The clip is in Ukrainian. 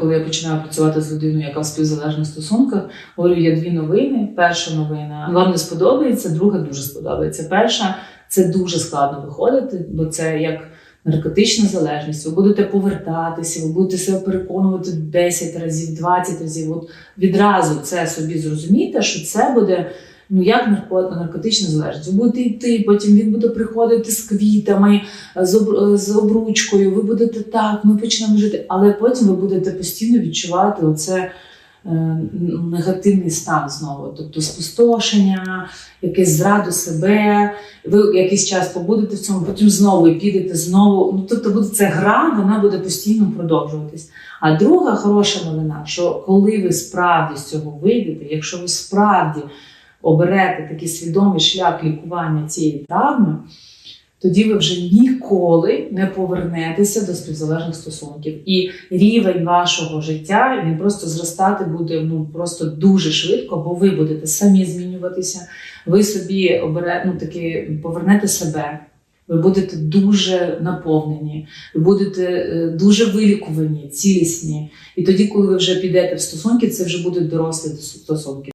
коли я починаю працювати з людиною, яка в співзалежних стосунках, говорю, є дві новини. Перша новина вам не сподобається, друга дуже сподобається. Перша це дуже складно виходити, бо це як наркотична залежність. Ви будете повертатися, ви будете себе переконувати 10 разів, 20 разів. От відразу це собі зрозуміти, що це буде. Ну, як нарко- наркотична залежність. Ви будете йти, потім він буде приходити з квітами, з, об, з обручкою, ви будете так, ми почнемо жити, але потім ви будете постійно відчувати оце е, негативний стан знову, тобто спустошення, якесь зраду себе. Ви якийсь час побудете в цьому, потім знову і підете знову. Ну тобто буде це гра, вона буде постійно продовжуватись. А друга хороша новина, що коли ви справді з цього вийдете, якщо ви справді оберете такий свідомий шлях лікування цієї травми, тоді ви вже ніколи не повернетеся до співзалежних стосунків. І рівень вашого життя він просто зростати буде ну просто дуже швидко, бо ви будете самі змінюватися. Ви собі обере, ну, таки повернете себе. Ви будете дуже наповнені, ви будете е, дуже вилікувані, цілісні. І тоді, коли ви вже підете в стосунки, це вже будуть дорослі стосунки.